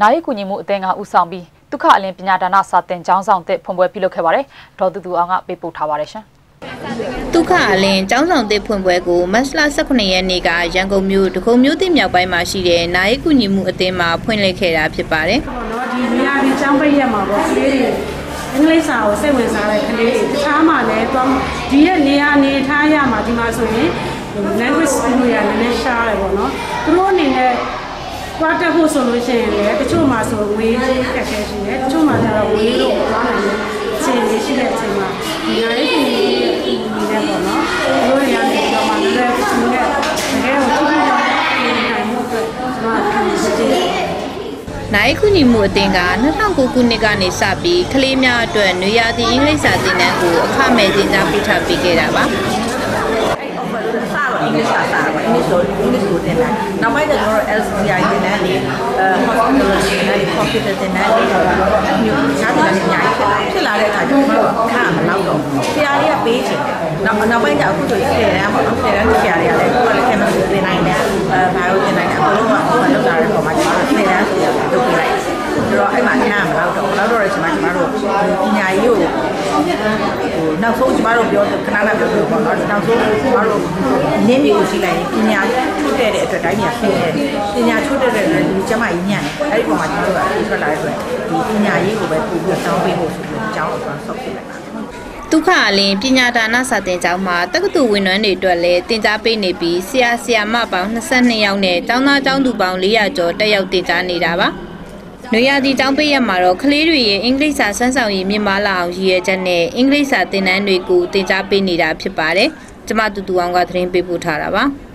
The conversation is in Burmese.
နိုင်ကူညီမှုအသင်းကဦးဆောင်ပြီးဒုက္ခအလင်းပညာဒါနစာသင်ကျောင်းဆောင်တဲ့ဖွင့်ပွဲပြုလုပ်ခဲ့ပါတယ်ဒေါ်တူတူအောင်ကပေးပို့ထားပါတယ်ရှင်ဒုက္ခအလင်းကျောင်းဆောင်တဲ့ဖွင့်ပွဲကိုမတ်လ18ရက်နေ့ကရန်ကုန်မြို့ဒဂုံမြို့တိမြောက်ပိုင်းမှာရှိတဲ့နိုင်ကူညီမှုအသင်းမှာဖွင့်လှစ်ခဲ့တာဖြစ်ပါတယ်ပေါ့နော်ဒီနေရာဒီចောင်းပိတ်ရက်မှာပေါ့ကလေးတွေအင်္ဂလိပ်စာကိုစိတ်ဝင်စားတဲ့ကလေးတွေတခြားမှာလည်းသွားဒီရဲ့နေရာနေထားရမှာဒီမှာဆိုရင် language school တွေကလည်းနည်းရှားတယ်ပေါ့နော်သူတို့အနေနဲ့ ကွာတက်ဖို့ဆိုလို့ရှိရင်လည်းတချို့မှာဆိုဝေးကြီးတက်ခဲရှိတယ်တချို့မှာကျတော့ဝေးလို့သွားနိုင်တယ်အချိန်ကြီးရှိတဲ့အချိန်မှာဒီနားလေးကိုဒီနဲ့ပေါ့နော်သူတို့တွေကနေပြီးတော့မှလည်းသူနဲ့တကယ်ကိုထိထိရောက်ရောက်နိုင်မှုအတွက်ကျွန်တော်ကဒီစတဲ့နိုင်ကူညီမှုအသင်းက2009ခုနှစ်ကနေစပြီးကလေးများအတွက်နွေရာသီအင်္ဂလိပ်စာသင်တန်းကိုအခမဲ့သင်ကြားပို့ချပေးခဲ့တာပါအဲ့ offer လို့စတော့ English ကစတာပါ English ကို English ကိုသင်တယ်နောက်ပိုင်းကျတော့ LCI သင်တယ်လေအဲ hospitality သင်တယ် computer သင်တယ်လေအဲ့မျိုးရှားသင်တယ်အများကြီးဖြစ်လာဖြစ်လာတဲ့အခါကျတော့ခါမလောက်တော့ဆရာလေးကပေးချင်တယ်နောက်နောက်ပိုင်းကျအခုဆိုရင်ဆရာကပေါ့နော်ဆရာကဆရာလေးကလည်းကိုယ်လည်း chemistry သင်နိုင်တယ်အဲ bio သင်နိုင်တယ်အကုန်လုံးကဟိုမှာလောက်လာတဲ့ပုံမှာကျတော့သင်တန်းဆိုရလုပ်ပြလိုက်ဆိုတော့အဲ့မှာခါမလောက်တော့မလောက်တော့တဲ့ချိန်မှာကျမတို့ပညာရေးကိုဟို နောက်ဆုံးကျမတို့ပြောခဏခဏပြောပြောပေါ့နော်နောက်ဆုံးကျမတို့နင်းမျိုးကိုကြည့်လိုက်ရင်ပညာထွတ်တဲ့တဲ့အတွက်တိုင်းညာဆင်းရဲပညာထွတ်တဲ့တဲ့အတွက်ဒီကျမကြီးညံ့တယ်အဲ့ဒီပုံမှာကျမတို့ကထွက်လာတဲ့အတွက်ဒီပညာရေးကိုပဲပို့ပြီးတောင်းပေးဖို့ဆိုပြီးအကြောင်းကိုကျွန်တော်ဆောက်ပြလိုက်ပါတယ်ဒုက္ခအလင်းပညာဒါနစာသင်ကျောင်းမှာတက္ကသိုလ်ဝန်ထမ်းတွေအတွက်လည်းသင်ကြားပေးနေပြီးဆရာဆရာမပေါင်း22ယောက်နဲ့ကျောင်းသားကျောင်းသူပေါင်း400ကျော်တက်ရောက်သင်ကြားနေတာပါ။ နွေရာသီကျောင်းပိတ်ရက်မှာတော့ကလေးတွေရဲ့အင်္ဂလိပ်စာစမ်းဆောင်ရည်မြင့်မားလာအောင်ရည်ရွယ်ချက်နဲ့အင်္ဂလိပ်စာသင်တန်းတွေကိုသင်ကြားပေးနေတာဖြစ်ပါတယ်။ကျမတူတူအောင်ကသတင်းပေးပို့ထားတာပါ။